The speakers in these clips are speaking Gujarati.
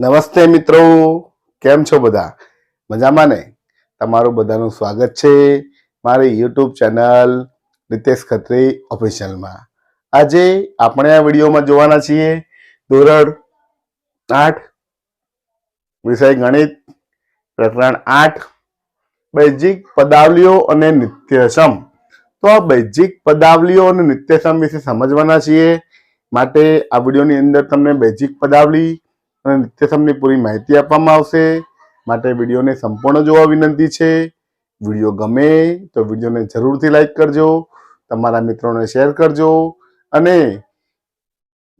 નમસ્તે મિત્રો, કેમ છો બધા? મજામાં ને? તમારું બધાનું સ્વાગત છે મારી યુટ્યુબ ચેનલ રિતેશ ખત્રી ઓફિશિયલમાં. આજે આપણે આ વિડીયોમાં જોવાના છીએ ધોરણ આઠ, વિષય ગણિત, પ્રકરણ આઠ, બૈજિક પદાવલીઓ અને નિત્યસમ. તો આ બૈજિક પદાવલીઓ અને નિત્યસમ વિશે સમજવાના છીએ. માટે આ વિડીયોની અંદર તમને બૈજિક પદાવલી અને નિત્યસમની પૂરી માહિતી આપવામાં આવશે. માટે વિડીયોને સંપૂર્ણ જોવા વિનંતી છે. વીડિયો ગમે તો વિડીયોને જરૂરથી લાઈક કરજો, તમારા મિત્રોને શેર કરજો અને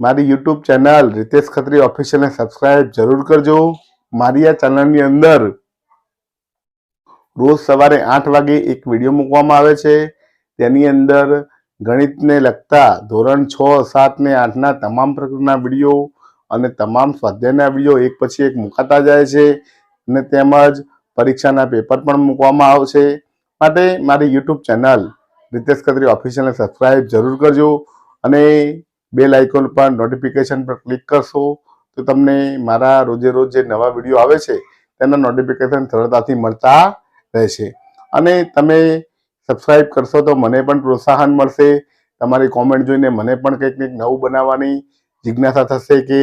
મારી યુટ્યુબ ચેનલ રિતેશ ખત્રી ઓફિશિયલને સબસ્ક્રાઈબ જરૂર કરજો. મારી આ ચેનલની અંદર રોજ સવારે આઠ વાગે એક વીડિયો મૂકવામાં આવે છે. તેની અંદર ગણિતને લગતા ધોરણ છ, સાત ને આઠના તમામ પ્રકારના વીડિયો અને તમામ સ્વાધ્યાયના વીડિયો એક પછી એક મુકાતા જાય છે અને તેમજ પરીક્ષાના પેપર પણ મૂકવામાં આવશે. માટે મારી યુટ્યુબ ચેનલ રિતેશ ખત્રી ઓફિશિયલને સબસ્ક્રાઈબ જરૂર કરજો અને બેલ આઇકોન પર નોટિફિકેશન પર ક્લિક કરશો તો તમને મારા રોજે રોજ જે નવા વીડિયો આવે છે તેના નોટિફિકેશન સરળતાથી મળતા રહેશે. અને તમે સબસ્ક્રાઈબ કરશો તો મને પણ પ્રોત્સાહન મળશે. તમારી કોમેન્ટ જોઈને મને પણ કંઈક કંઈક નવું બનાવવાની જિજ્ઞાસા થશે કે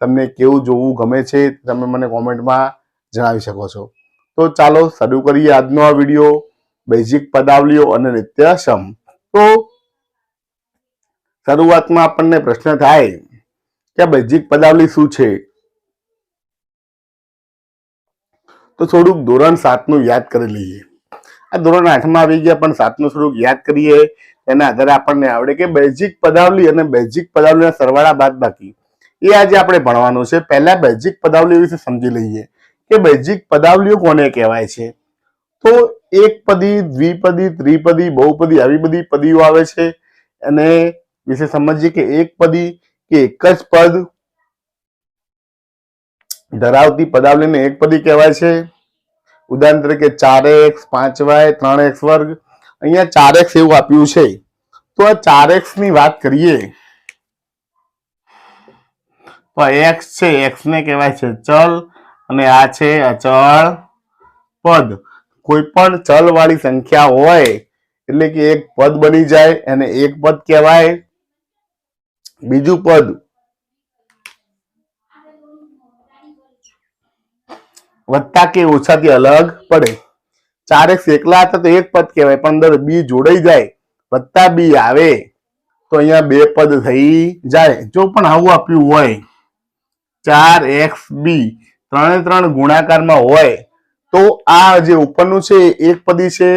તમને કેવું જોવું ગમે છે તમે મને કોમેન્ટમાં જણાવી શકો છો. તો ચાલો શરૂ કરીએ આજનો આ વીડિયો, બેઝિક પદાવલીઓ અને નિત્યસમ તો શરૂઆતમાં આપણને પ્રશ્ન થાય કે બેઝિક પદાવલી શું છે? તો થોડુંક ધોરણ સાતનું યાદ કરી લઈએ. આ ધોરણ આઠમાં આવી ગયા પણ સાતનું થોડુંક યાદ કરીએ એના આધારે આપણને આવડે કે બેઝિક પદાવલી અને બેઝિક પદાવલીના સરવાળા બાદ બાકી. એ આજે આપણે ભણવાનું છે. પહેલા બેઝિક પદાવલી વિશે સમજી લઈએ કે બેઝિક પદાવલીઓ કોને કહેવાય છે? તો એક પદી, દ્વિપદી, ત્રિપદી, બહુપદી આવી બધી પદીઓ આવે છે. અને વિશે સમજીએ કે એક પદી કે એક જ પદ ધરાવતી પદાવલીને એક પદી કહેવાય છે. ઉદાહરણ તરીકે ચાર એક્સ, પાંચ વાય, ત્રણ એક્સ વર્ગ અહીંયા ચાર એક્સ એવું આપ્યું છે. તો આ ચાર એક્સની વાત કરીએ. તો એક્સ છે એક્સ ને કહેવાય છે ચલ અને આ છે અચળ પદ. કોઈ પણ ચલ વાળી સંખ્યા હોય, એટલે કે એક પદ બની જાય અને એક પદ કહેવાય. બીજું પદ વત્તા કે ઓછાથી અલગ પડે. ચાર એક્સ એકલા હતા તો એક પદ કહેવાય, પણ અંદર બી જોડાઈ જાય, વત્તા બી આવે, તો અહીંયા બે પદ થઈ જાય. જો પણ આવું આપ્યું હોય, ચાર એક્સ બી ત્રણે ત્રણ ગુણાકારમાં હોય, તો આ જે ઉપરનું છે એક પદી છે,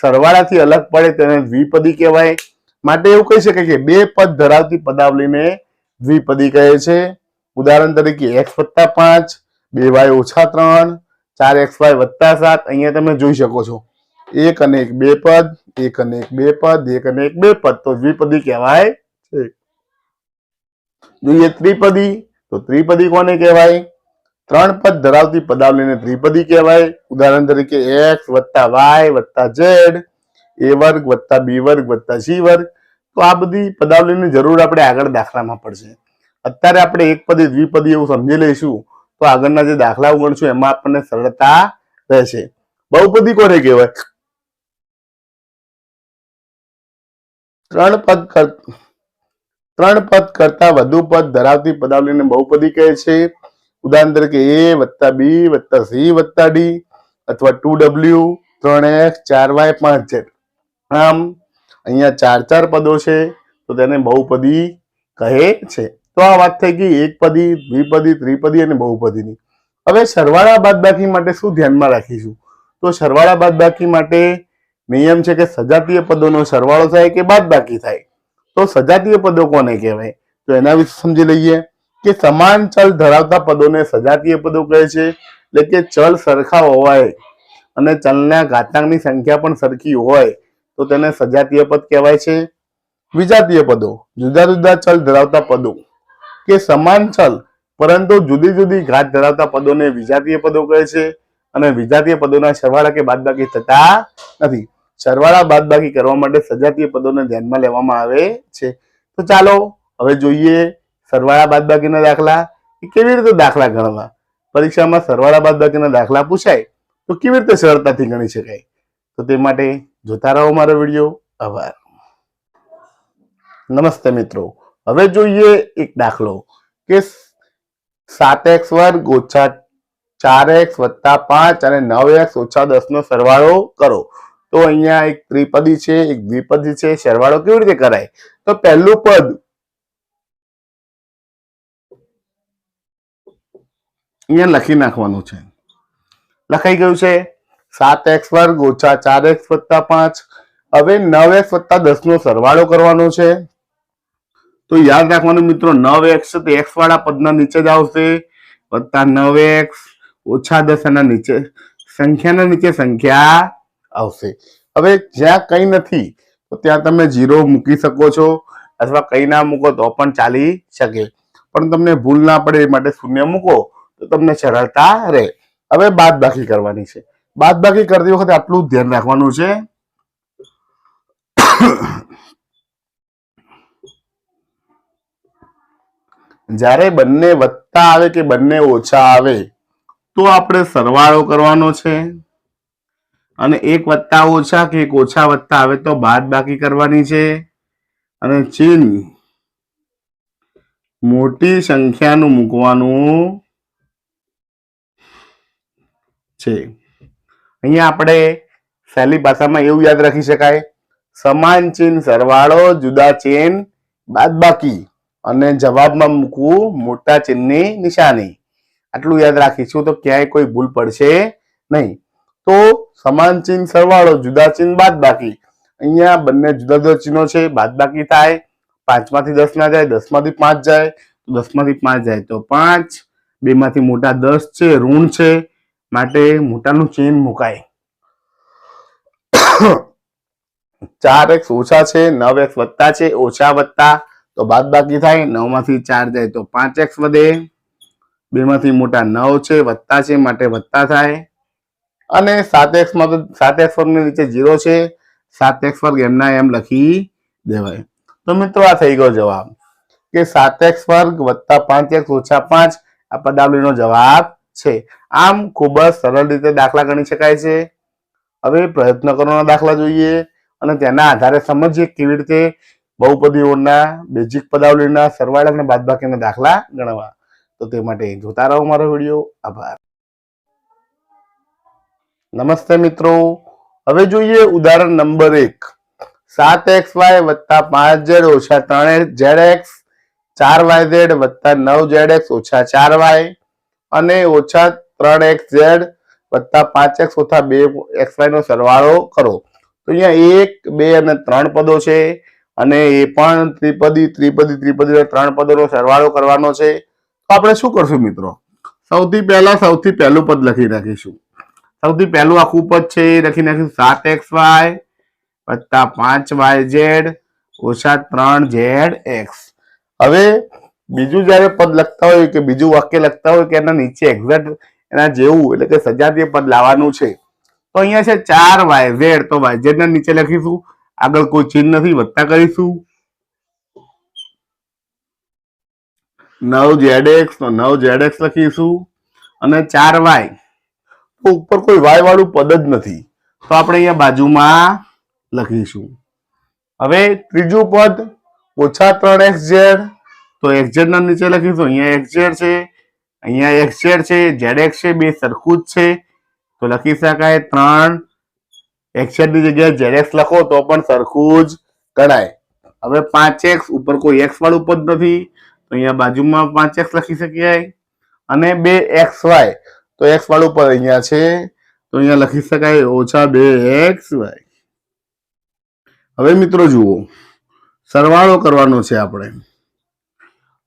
સરવાળાથી અલગ પડે તેને દ્વિપદી કહેવાય. માટે એવું કહી શકાય કે બે પદ ધરાવતી પદાવલીને દ્વિપદી કહે છે. ઉદાહરણ તરીકે એક્સ વત્તા પાંચ, બે વાય ઓછા ત્રણ ચાર એક્સ વાય વત્તા સાત, અહીંયા તમે જોઈ શકો છો. એક અને એક બે પદ, એક અને એક બે પદ, એક અને એક બે પદ. તો દ્વિપદી કહેવાય છે. જોઈએ ત્રિપદી, તો ત્રિપદી કોને કહેવાય? ત્રણ પદ ધરાવતી પદાવલીને ત્રિપદી કહેવાય. ઉદાહરણ તરીકે એક્સ વત્તા વાય વત્તા ઝેડ, એ વર્ગ વત્તા બી વર્ગ વત્તા સી વર્ગ. તો આ બધી પદાવલીની જરૂર આપણે આગળ દાખલામાં પડશે. અત્યારે આપણે એક પદી દ્વિપદી એવું સમજી લઈશું. તો આગળના જે દાખલા ગણશું એમાં આપણને સરળતા રહેશે. બહુપદી કોને કહેવાય? ત્રણ પદ ત્રણ પદ કરતા વધુ પદ ધરાવતી પદાવલીને બહુપદી કહે છે. ઉદાહરણ તરીકે એ વત્તા બી વત્તા સી વત્તા ડી અથવા ટુ ડબલ્યુ ત્રણ એક્સ ચાર વાય પાંચ ઝેડ આમ અહીંયા ચાર ચાર પદો છે, તો તેને બહુપદી કહે છે. તો આ વાત થઈ ગઈ, એક પદી દ્વિપદી ત્રિપદી અને બહુપદીની. હવે સરવાળા બાદબાકી માટે શું ધ્યાનમાં રાખીશું? તો સરવાળા બાદબાકી માટે નિયમ છે કે સજાતીય પદોનો સરવાળો થાય કે બાદબાકી થાય? તો સજાતીય પદો કોને કહેવાય? તો એના વિશે સમજી લઈએ કે સમાન ચલ ધરાવતા પદોને સજાતીય પદો કહે છે. એટલે કે ચલ સરખા હોય અને ચલના ઘાતાંકની સંખ્યા પણ સરખી હોય, તો તેને સજાતીય પદ કહેવાય છે. વિજાતીય પદો, જુદા જુદા ચલ ધરાવતા પદો. કે સમાન છલ, પરંતુ જુદી જુદી ઘાત ધરાવતા પદોને વિજાતીય પદો કહે છે અને વિજાતીય પદોના સરવાળા કે બાદબાકી થતા નથી. સરવાળા બાદબાકી કરવા માટે સજાતીય પદોને ધ્યાનમાં લેવામાં આવે છે. તો ચાલો, હવે જોઈએ સરવાળા બાદબાકીના દાખલા. કેવી રીતે દાખલા ગણવા? પરીક્ષામાં સરવાળા બાદબાકીના દાખલા પૂછાય, તો કેવી રીતે સરળતાથી ગણી શકાય? તો તે માટે જોતા રહો મારો વીડિયો. આભાર. નમસ્તે મિત્રો. હવે જોઈએ એક દાખલો કે સાત એક્સ વર્ગ ઓછા ચાર એક્સ વત્તા પાંચ અને નવ એક્સ ઓછા દસ નો સરવાળો કરો. તો અહીંયા એક ત્રિપદી છે, એક દ્વિપદી છે, સરવાળો કેવી રીતે કરાય? તો પહેલું પદ અહીંયા લખી નાખવાનું છે. લખાઈ ગયું છે સાત એક્સ વર્ગ ઓછા ચાર એક્સ વત્તા પાંચ. હવે નવ એક્સ વત્તા દસ નો સરવાળો કરવાનો છે. તો યાદ રાખવાનું મિત્રો, નવ એક્સ તો એક્સ વાળા પદના નીચે જ આવશે. વત્તા નવ એક્સ ઓછા દસ એના નીચે, સંખ્યાના નીચે સંખ્યા આવશે. હવે જ્યાં કંઈ નથી, તો ત્યાં તમે જીરો મૂકી શકો છો અથવા કંઈ ના મૂકો તો પણ ચાલી શકે. પણ તમને ભૂલ ના પડે એ માટે શૂન્ય મૂકો તો તમને સરળતા રહે. હવે બાદ બાકી કરવાની છે. બાદ બાકી કરતી વખતે આટલું ધ્યાન રાખવાનું છે. જ્યારે બંને વત્તા આવે કે બંને ઓછા આવે, તો આપણે સરવાળો કરવાનો છે. અને એક વત્તા ઓછા કે એક ઓછા વત્તા આવે તો બાદ બાકી કરવાની છે. અને ચિહ્ન મોટી સંખ્યાનું મૂકવાનું છે. અહીંયા આપણે સહેલી ભાષામાં એવું યાદ રાખી શકાય. સમાન ચિહ્ન સરવાળો, જુદા ચિહ્ન બાદબાકી અને જવાબમાં મૂકવું મોટા ચિહ્નની નિશાની. આટલું યાદ રાખીશું તો ક્યાંય કોઈ ભૂલ પડશે નહીં. તો સમાન ચિહ્ન સરવાળો, જુદા ચિહ્ન બાદ બાકી. અહીંયા બંને જુદા જુદા ચિહ્નો છે, બાદ બાકી થાય. પાંચમાંથી દસ ના જાય, દસમાંથી પાંચ જાય દસમાંથી પાંચ જાય. તો પાંચ, બેમાંથી મોટા દસ છે, ઋણ છે, માટે મોટાનું ચિહ્ન મુકાય. ચાર એક્સ ઓછા છે, નવ એક્સ વત્તા છે, ઓછા વત્તા તો બાદ બાકી થાય નવમાંથી ચાર જાય તો પાંચ એક્સ વધે. બે માંથી મોટા નવ છે વત્તા છે, માટે વત્તા થાય. અને સાત એક્સમાં તો સાત એક્સ વર્ગની નીચે જીરો છે, સાત એક્સ વર્ગ એમના એમ લખી દેવાય. તો મિત્રો આ થઈ ગયો જવાબ. કે સાત એક્સ વર્ગ વત્તા પાંચ એક્સ ઓછા પાંચ, આ પદાવલીનો જવાબ છે. આમ ખૂબ જ સરળ રીતે દાખલા ગણી શકાય છે. હવે પ્રયત્ન કરવાના દાખલા જોઈએ અને તેના આધારે સમજીએ કેવી રીતે બહુપદીઓના બેઝિક પદાવલીના સરવાળા બાદબાકીના દાખલા ગણવા. તો તે માટે જોતા રહો મારો વીડિયો. આભાર. નમસ્તે મિત્રો. હવે જોઈએ ઉદાહરણ નંબર એક. સાત એક્સ વાય વત્તા પાંચ ઝેડ ઓછા ત્રણ ઝેડ એક્સ. ચાર વાય ઝેડ વત્તા નવ ઝેડ એક્સ ઓછા ચાર વાય. અને ઓછા ત્રણ એક્સ ઝેડ વત્તા પાંચ એક્સ ઓછા બે એક્સ વાય નો સરવાળો કરો. તો અહીંયા એક, બે અને ત્રણ પદો છે. અને એ પણ ત્રિપદી ત્રિપદી ત્રિપદી ત્રણ પદોનો સરવાળો કરવાનો છે. તો આપણે શું કરશું મિત્રો? સૌથી પહેલા, સૌથી પહેલું પદ લખી નાખીશું. સૌથી પહેલું આખું પદ છે એ લખી નાખીશું સાત એક્સ વાય વત્તા પાંચ વાય ઝેડ ઓછા ત્રણ ઝેડ એક્સ. હવે બીજું જ્યારે પદ લખતા હોય કે બીજું વાક્ય લખતા હોય કે એના નીચે એક્ઝેક્ટ એના જેવું એટલે કે સજાતીય પદ લાવવાનું છે, તો અહીંયા છે ચાર વાય ઝેડ. તો વાય ઝેડ ના નીચે લખીશું આગળ કોઈ ચિહ્ન નથી વત્તા કરીશું. નવ ઝેડ એક્સ તો નવ ઝેડ એક્સ લખીશું. અને ચાર વાય તો ઉપર કોઈ વાય વાળું પદ જ નથી. તો આપણે અહીંયા બાજુમાં લખીશું. હવે ત્રીજું પદ ઓછા ત્રણ એક્સ ઝેડ તો એક્સ ના નીચે લખીશું. અહીંયા એક્સ છે, અહીંયા એક્સ ઝેડ છે ઝેડ એક્સ છે, બે સરખું જ છે. તો લખી શકાય ત્રણ એક્સ ઝેડ જગ્યાએ ઝેડ એક્સ લખો તો પણ સરખું જ ગણાય. હવે પાંચ એક્સ ઉપર કોઈ એક્સ વાળું પદ નથી, તો અહીંયા બાજુમાં પાંચ એક્સ લખી શકીએ. અને બે એક્સ વાય તો એક્સ વાળું પદ અહીંયા છે, તો અહીંયા લખી શકાય ઓછા બે એક્સ વાય હવે મિત્રો જુઓ, સરવાળો કરવાનો છે આપણે.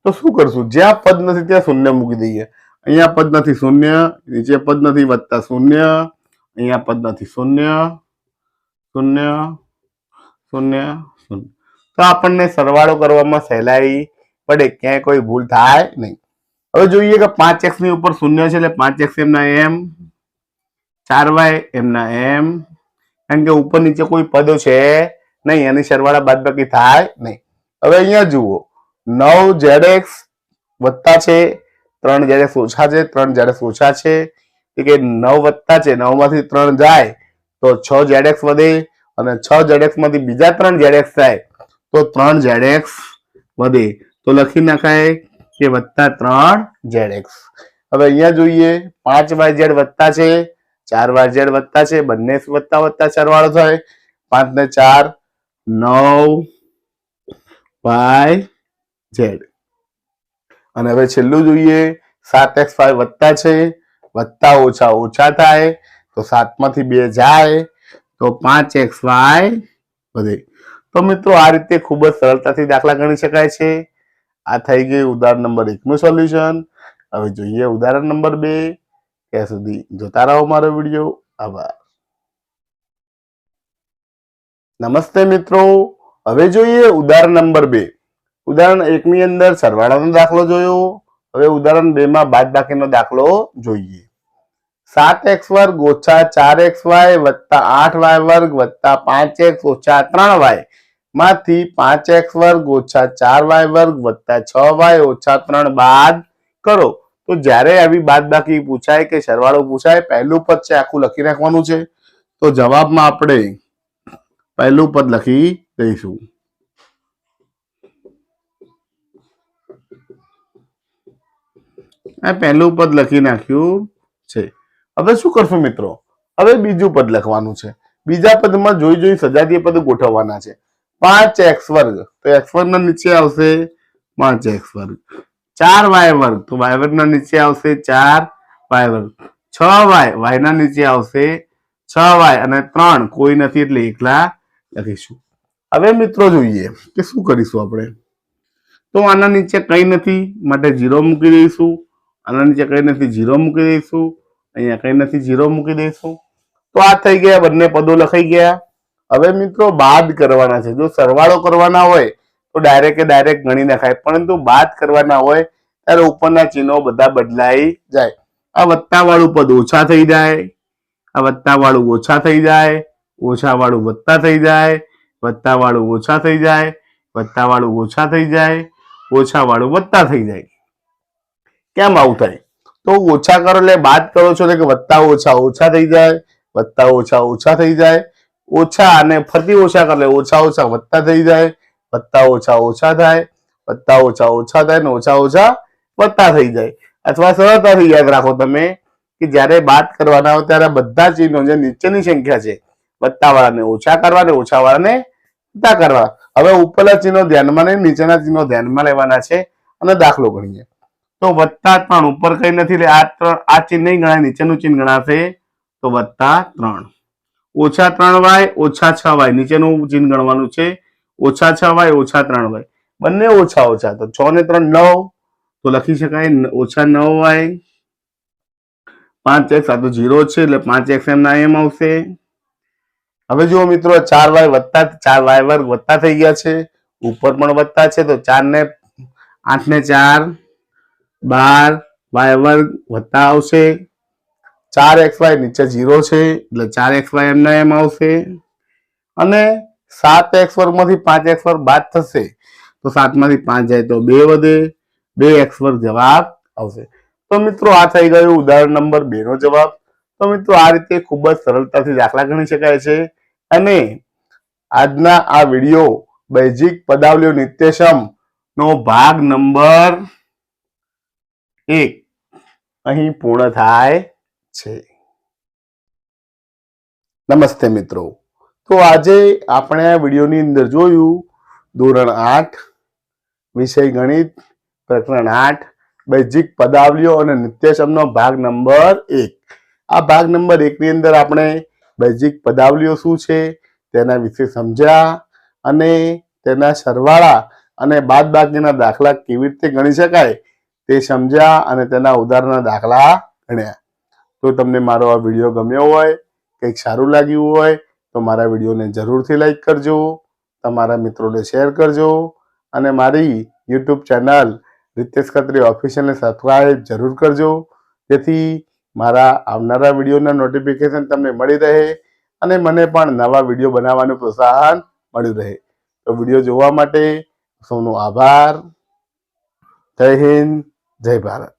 તો શું કરશું? જ્યાં પદ નથી ત્યાં શૂન્ય મૂકી દઈએ. અહીંયા પદ નથી શૂન્ય, નીચે પદ નથી વત્તા શૂન્ય, અહીંયા પદ નથી શૂન્ય. શૂન્ય શૂન્ય શૂન્ય. તો આપણને સરવાળો કરવામાં સહેલાઈ પડે, ક્યાંય કોઈ ભૂલ થાય નહીં. હવે જોઈએ કે પાંચ એક્સની ઉપર શૂન્ય છે એટલે પાંચ એક્સ એમના એમ, ચાર વાય એમના એમ, કારણ કે ઉપર નીચે કોઈ પદો છે નહીં, એની સરવાળા બાદબાકી થાય નહીં. હવે અહીંયા જુઓ, નવ ઝેડ એક્સ વત્તા છે, ત્રણ જ્યારે ઓછા છે, ત્રણ જ્યારે ઓછા છે. કે નવ વત્તા છે નવમાંથી ત્રણ જાય તો છ જેડેક્સ વધે અને છ જેડેક્સમાંથી બીજા ત્રણ જેડેક્સ થાય, તો ત્રણ જેડેક્સ વધે. તો લખી નાખાય કે વત્તા ત્રણ જેડેક્સ હવે અહીંયા જોઈએ, પાંચ વાય ઝેડ વત્તા છે, ચાર વાય ઝેડ વત્તા છે, બંને વત્તા વત્તા સરવાળો થાય? પાંચ ને ચાર, નવ વાય ઝેડ અને હવે છેલ્લું જોઈએ, સાત એક્સ ફાઈવ વત્તા છે, વત્તા ઓછા ઓછા થાય તો સાતમાંથી બે જાય તો પાંચ એક્સ વાય વધે. તો મિત્રો આ રીતે ખૂબ જ સરળતાથી દાખલા ગણી શકાય છે. આ થઈ ગયું ઉદાહરણ નંબર એકનું સોલ્યુશન. હવે જોઈએ ઉદાહરણ નંબર બે. ત્યાં સુધી જોતા રહો મારો વીડિયો. આભાર. નમસ્તે મિત્રો. હવે જોઈએ ઉદાહરણ નંબર બે. ઉદાહરણ એકની અંદર સરવાળાનો દાખલો જોયો. હવે ઉદાહરણ બે માં બાદબાકીનો દાખલો જોઈએ. સાત એક્સ વર્ગ ઓછા ચાર એક્સ વાય વત્તા આઠ વાય વર્ગ વત્તા પાંચ એક્સ ઓછા ત્રણ વાય. માંથી પાંચ એક્સ વર્ગ ઓછા ચાર વાય વર્ગ વત્તા છ વાય ઓછા ત્રણ બાદ કરો. તો જ્યારે આવી બાદબાકી પૂછાય કે સરવાળો પૂછાય, પહેલું પદ છે આખું લખી નાખવાનું છે. તો જવાબમાં આપણે પહેલું પદ લખી દઈશું. આ પહેલું પદ લખી નાખ્યું છે. હવે શું કરશું મિત્રો? હવે બીજું પદ લખવાનું છે. બીજા પદમાં જોઈ જોઈ સજાતીય પદ ગોઠવવાના છે. પાંચ એક્સ વર્ગ. તો એક્સ વર્ગ ના નીચે આવશે પાંચ એક્સ વર્ગ. ચાર વાય વર્ગ. તો વાય વર્ગ ના નીચે આવશે ચાર વાય વર્ગ. છ વાય. વાય ના નીચે આવશે છ વાય અને ત્રણ. કોઈ નથી એટલે એકલા લખીશું. હવે મિત્રો જોઈએ કે શું કરીશું આપણે? તો આના નીચે કઈ નથી. માટે જીરો મૂકી દઈશું. આના નીચે કઈ નથી. જીરો મૂકી દઈશું. અહીંયા કઈ નથી જીરો મૂકી દઈશું. તો આ થઈ ગયા, બંને પદો લખાઈ ગયા. હવે મિત્રો બાદ કરવાના છે. જો સરવાળો કરવાના હોય, તો ડાયરેક્ટ ડાયરેક્ટ ગણી નાખાય. પરંતુ બાદ કરવાના હોય, ત્યારે ઉપરના ચિહ્નો બધા બદલાઈ જાય. આ વત્તા વાળું પદ ઓછા થઈ જાય. આ વત્તા વાળું ઓછા થઈ જાય. ઓછા વાળું વત્તા થઈ જાય. વત્તા વાળું ઓછા થઈ જાય. વત્તા વાળું ઓછા થઈ જાય. ઓછા વાળું વત્તા થઈ જાય. કેમ આવું થાય? તો ઓછા કરો એટલે બાદ કરો છો એટલે કે વત્તા ઓછા ઓછા થઈ જાય વત્તા ઓછા ઓછા થઈ જાય. ઓછા અને ફરતી ઓછા કરે ઓછા ઓછા વત્તા થઈ જાય વત્તા ઓછા ઓછા થાય વત્તા ઓછા ઓછા થાય ને ઓછા ઓછા વત્તા થઈ જાય. અથવા સરળતાથી યાદ રાખો તમે કે જ્યારે બાદ કરવાના હોય ત્યારે બધા ચિહ્નો જે નીચેની સંખ્યા છે વત્તાવાળાને ઓછા કરવા ને ઓછા વાળાને વત્તા કરવા. હવે ઉપરના ચિહ્નો ધ્યાનમાં નહીં નીચેના ચિહ્નો ધ્યાનમાં લેવાના છે અને દાખલો ગણીએ. તો વત્તા ત્રણ. ઉપર કઈ નથી એટલે આ ત્રણ, આ ચિહ્ન નહીં ગણાય, નીચેનું ચિહ્ન ગણાશે તો વત્તા ત્રણ. ઓછા ત્રણ વાય, ઓછા છ વાય. નીચેનું ચિહ્ન ગણવાનું છે. ઓછા છ વાય, ઓછા ત્રણ વાય. બંને ઓછા ઓછા. તો છ ને ત્રણ નવ. તો લખી શકાય ઓછા નવ વાય. પાંચ એક્સ, આ તો જીરો છે એટલે પાંચ એક્સ એમના એમ આવશે. હવે જુઓ મિત્રો, ચાર વાય વત્તા, ચાર વાય વર્ગ વત્તા થઈ ગયા છે. ઉપર પણ વત્તા છે, તો ચાર ને, આઠ ને ચાર. બાર વાય વર્ગ વત્તા આવશે. ચાર એક્સ વાય નીચે જીરો છે, એટલે ચાર એક્સ વાય એમના એમ આવશે. અને સાત એક્સ વર્ગમાંથી પાંચ એક્સ વર્ગ બાદ થશે, તો સાતમાંથી પાંચ જાય તો બે વધે, બે એક્સ વર્ગ જવાબ આવશે. તો મિત્રો આ થઈ ગયું ઉદાહરણ નંબર બે નો જવાબ. તો મિત્રો આ રીતે ખૂબ જ સરળતાથી દાખલા ગણી શકાય છે. અને આજના આ વીડિયો બેઝિક પદાવલીઓ નિત્યસમ નો ભાગ નંબર એક અહીં પૂર્ણ થાય છે. નમસ્તે મિત્રો. તો આજે આપણે આ વિડીયોની અંદર જોયું ધોરણ આઠ, વિષય ગણિત, પ્રકરણ આઠ બેઝિક પદાવલીઓ અને નિત્યસમનો ભાગ નંબર એક. આ ભાગ નંબર એકની અંદર આપણે બેઝિક પદાવલીઓ શું છે, તેના વિશે સમજ્યા અને તેના સરવાળા અને બાદબાકીના દાખલા કેવી રીતે ગણી શકાય તે સમજ્યા અને તેના ઉદાહરણના દાખલા ગણ્યા. તો તમને મારો આ વીડિયો ગમ્યો હોય, કંઈક સારું લાગ્યું હોય, તો મારા વિડીયોને જરૂરથી લાઈક કરજો, તમારા મિત્રોને શેર કરજો, અને મારી યુટ્યુબ ચેનલ રિતેશ ખત્રી ઓફિશિયલને સબસ્ક્રાઈબ જરૂર કરજો, જેથી મારા આવનારા વિડીયોના નોટિફિકેશન તમને મળી રહે અને મને પણ નવા વીડિયો બનાવવાનું પ્રોત્સાહન મળ્યું રહે. તો વીડિયો જોવા માટે સૌનો આભાર. જય હિન્દ. જય ભારત.